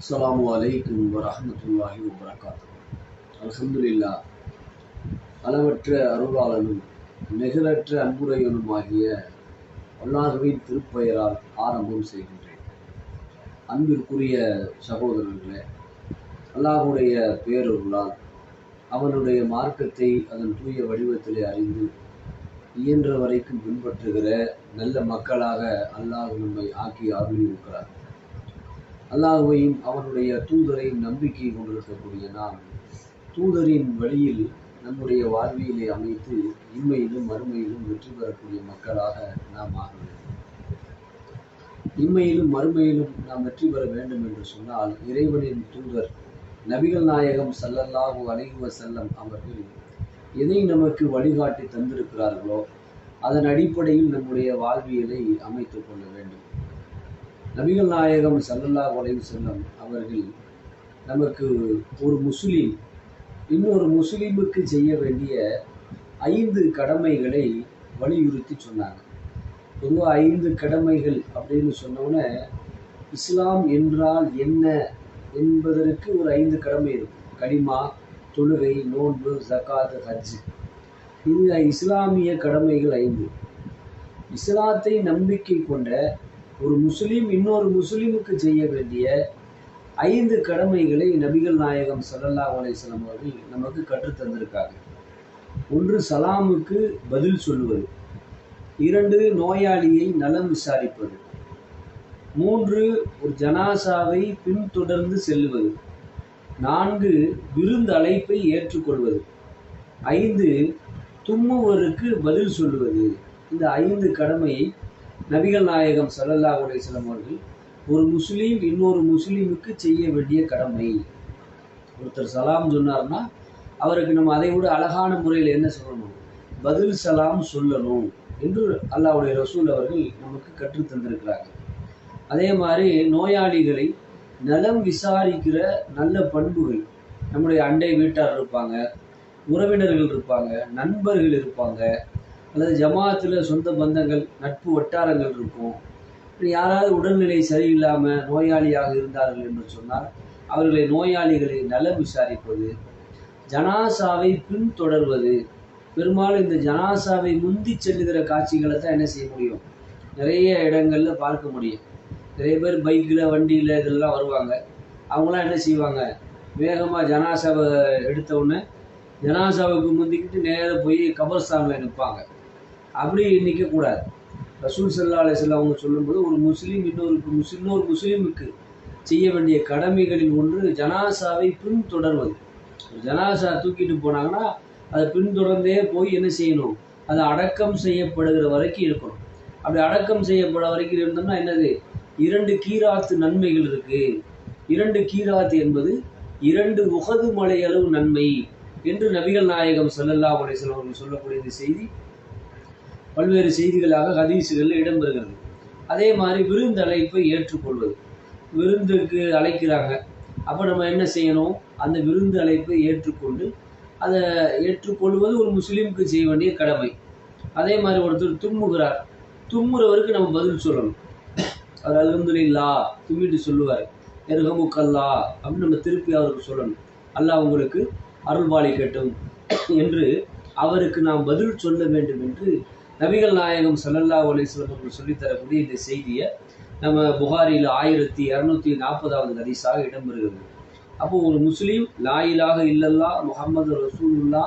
அஸ்ஸலாமு அலைக்கும் வரஹ்மத்துல்லாஹி வபரகாத்து அல்ஹம்துலில்லா அளவற்ற அருளாளனும் நிகரற்ற அன்புரையனுமாகிய அல்லாஹுவின் திருப்பெயரால் ஆரம்பம் செய்கின்றேன். அன்பிற்குரிய சகோதரர்களே அல்லாஹுடைய பேரொருளால் அவனுடைய மார்க்கத்தை அதன் தூய வடிவத்திலே அறிந்து இயன்ற வரைக்கும் பின்பற்றுகிற நல்ல மக்களாக அல்லாஹ் நம்மை ஆக்கி அருளியிருக்கிறார் அல்லாஹுவையும் அவனுடைய தூதரையும் நம்பிக்கை கொண்டிருக்கக்கூடிய நாம் தூதரின் வழியில் நம்முடைய வாழ்வியலை அமைத்து இம்மையிலும் மறுமையிலும் வெற்றி பெறக்கூடிய மக்களாக நாம் ஆக வேண்டும். இம்மையிலும் மறுமையிலும் நாம் வெற்றி பெற வேண்டும் என்று சொன்னால் இறைவனின் தூதர் நபிகள் நாயகம் சல்லல்லாஹு அலைஹி செல்லம் அவர்கள் எதை நமக்கு வழிகாட்டி தந்திருக்கிறார்களோ அதன் அடிப்படையில் நம்முடைய வாழ்வியலை அமைத்துக் கொள்ள வேண்டும். நபிகள் நாயகம் சல்லல்லா அலைஹி செல்லம் அவர்கள் நமக்கு ஒரு முஸ்லீம் இன்னொரு முஸ்லீமுக்கு செய்ய வேண்டிய ஐந்து கடமைகளை வலியுறுத்தி சொன்னாங்க. பொதுவாக ஐந்து கடமைகள் அப்படின்னு சொன்னோன்னே இஸ்லாம் என்றால் என்ன என்பதற்கு ஒரு ஐந்து கடமை இருக்கும். கலிமா தொழுகை நோன்பு ஜக்காத் ஹஜ் இது இஸ்லாமிய கடமைகள் ஐந்து. இஸ்லாத்தை நம்பிக்கை கொண்ட ஒரு முஸ்லீம் இன்னொரு முஸ்லீமுக்கு செய்ய வேண்டிய ஐந்து கடமைகளை நபிகள் நாயகம் சல்லல்லா அலைஹி அவர்கள் நமக்கு கற்றுத்தந்திருக்காங்க ஒன்று சலாமுக்கு பதில் சொல்லுவது. இரண்டு நோயாளியை நலம் விசாரிப்பது. மூன்று ஒரு ஜனாசாவை பின்தொடர்ந்து செல்லுவது. நான்கு விருந்து அழைப்பை ஏற்றுக்கொள்வது. ஐந்து தும்முவருக்கு பதில் சொல்லுவது. இந்த ஐந்து கடமையை நபிகள் நாயகம் சல்லல்லா உலேசலம் அவர்கள் ஒரு முஸ்லீம் இன்னொரு முஸ்லீமுக்கு செய்ய வேண்டிய கடமை. ஒருத்தர் சலாம் சொன்னார்னா அவருக்கு நம்ம அதை விட அழகான முறையில் என்ன சொல்லணும்? பதில் சலாம் சொல்லணும் என்று அல்லாவுடைய ரசூல் அவர்கள் நமக்கு கற்றுத் தந்திருக்கிறாங்க அதே மாதிரி நோயாளிகளை நலம் விசாரிக்கிற நல்ல பண்புகள் நம்முடைய அண்டை வீட்டார் இருப்பாங்க உறவினர்கள் இருப்பாங்க நண்பர்கள் இருப்பாங்க அல்லது ஜமாத்தில் சொந்த பந்தங்கள் நட்பு வட்டாரங்கள் இருக்கும். யாராவது உடல்நிலை சரியில்லாமல் நோயாளியாக இருந்தார்கள் என்று சொன்னால் அவர்களை நோயாளிகளை நலம் விசாரிப்பது ஜனாசாவை பின்தொடர்வது. பெரும்பாலும் இந்த ஜனாசாவை முந்தி செல்லுகிற காட்சிகளை தான் என்ன செய்ய முடியும்? நிறைய இடங்களில் பார்க்க முடியும். நிறைய பேர் பைக்கில் வண்டியில் இதெல்லாம் வருவாங்க. அவங்களாம் என்ன செய்வாங்க? வேகமாக ஜனாசாவை எடுத்த உடனே ஜனாசாவுக்கு முந்திக்கிட்டு நேராக போய் கபர்ஸ்தானில் நிற்பாங்க அப்படி நிற்கக்கூடாது ரசூல் சல்லா அலிஸ்லாம் அவங்க சொல்லும்போது ஒரு முஸ்லீம் இன்னொரு முஸ் இன்னொரு முஸ்லீமுக்கு செய்ய வேண்டிய கடமைகளில் ஒன்று ஜனாசாவை பின்தொடர்வது. ஜனாசா தூக்கிட்டு போனாங்கன்னா அதை பின்தொடர்ந்தே போய் என்ன செய்யணும்? அது அடக்கம் செய்யப்படுகிற வரைக்கும் இருக்கணும். அப்படி அடக்கம் செய்யப்பட வரைக்கும் இருந்தோம்னா என்னது? இரண்டு கீராத்து நன்மைகள் இருக்கு. இரண்டு கீராத்து என்பது இரண்டு உகது மலை அளவு நன்மை என்று நபிகள் நாயகம் ஸல்லல்லாஹு அலைஹி வஸல்லம் அவர்கள் சொல்லக்கூடிய இந்த செய்தி பல்வேறு செய்திகளாக ஹதீஸுகளில் இடம்பெறுகிறது. அதே மாதிரி விருந்தழைப்பை ஏற்றுக்கொள்வது. விருந்துக்கு அழைக்கிறாங்க. அப்போ நம்ம என்ன செய்யணும்? அந்த விருந்து அழைப்பை ஏற்றுக்கொண்டு அதை ஏற்றுக்கொள்வது ஒரு முஸ்லீமுக்கு செய்ய வேண்டிய கடமை. அதே மாதிரி ஒருத்தர் தும்முகிறார். தும்முறவருக்கு நம்ம பதில் சொல்லணும். அவர் அல்ஹம்துலில்லா தும்மிட்டு சொல்லுவார். எருகமுக்கல்லா அப்படின்னு நம்ம திருப்பி அவருக்கு சொல்லணும். அல்லாஹ் உங்களுக்கு அருள்பாலிக்கட்டும் என்று அவருக்கு நாம் பதில் சொல்ல வேண்டும் என்று நபிகள் நாயகம் சல்லல்லா அலிஸ்லம் அவர்கள் சொல்லித்தரக்கூடிய இந்த செய்தியை நம்ம புகாரியில் ஆயிரத்தி இரநூத்தி நாற்பதாவது ஹதீஸாக இடம்பெறுகிறது. அப்போ ஒரு முஸ்லீம் லாயிலாக இல்லல்லா முகமது ரசூலுல்லா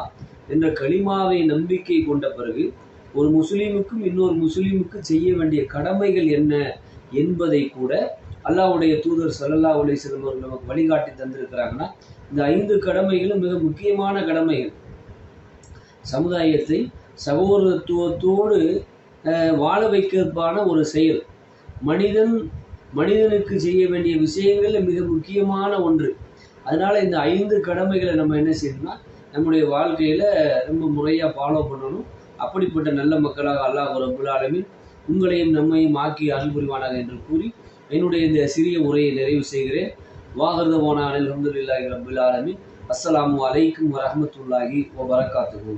என்ற களிமாவை நம்பிக்கை கொண்ட பிறகு ஒரு முஸ்லீமுக்கும் இன்னொரு முஸ்லீமுக்கு செய்ய வேண்டிய கடமைகள் என்ன என்பதை கூட அல்லாவுடைய தூதர் சல்லல்லா அலிஸ்லம் அவர்கள் நமக்கு வழிகாட்டி தந்திருக்கிறாங்கன்னா இந்த ஐந்து கடமைகளும் மிக முக்கியமான கடமைகள். சமுதாயத்தை சகோதரத்துவத்தோடு வாழ வைக்கிறதுக்கான ஒரு செயல். மனிதன் மனிதனுக்கு செய்ய வேண்டிய விஷயங்களில் மிக முக்கியமான ஒன்று. அதனால் இந்த ஐந்து கடமைகளை நம்ம என்ன செய்யணும்னா நம்முடைய வாழ்க்கையில் ரொம்ப முறையாக ஃபாலோ பண்ணணும். அப்படிப்பட்ட நல்ல மக்களாக அல்லாஹ் ரபுல் ஆலமின் உங்களையும் நம்மையும் ஆக்கி அருள் புரிவானாக என்று கூறி என்னுடைய இந்த சிறிய உரையை நிறைவு செய்கிறேன். வாகர்தவான அலமதுல்லாஹி ரபுல் ஆலமின். அஸ்ஸலாமு அலைக்கும் வரஹ்மத்துல்லாஹி வபரகாத்துஹு.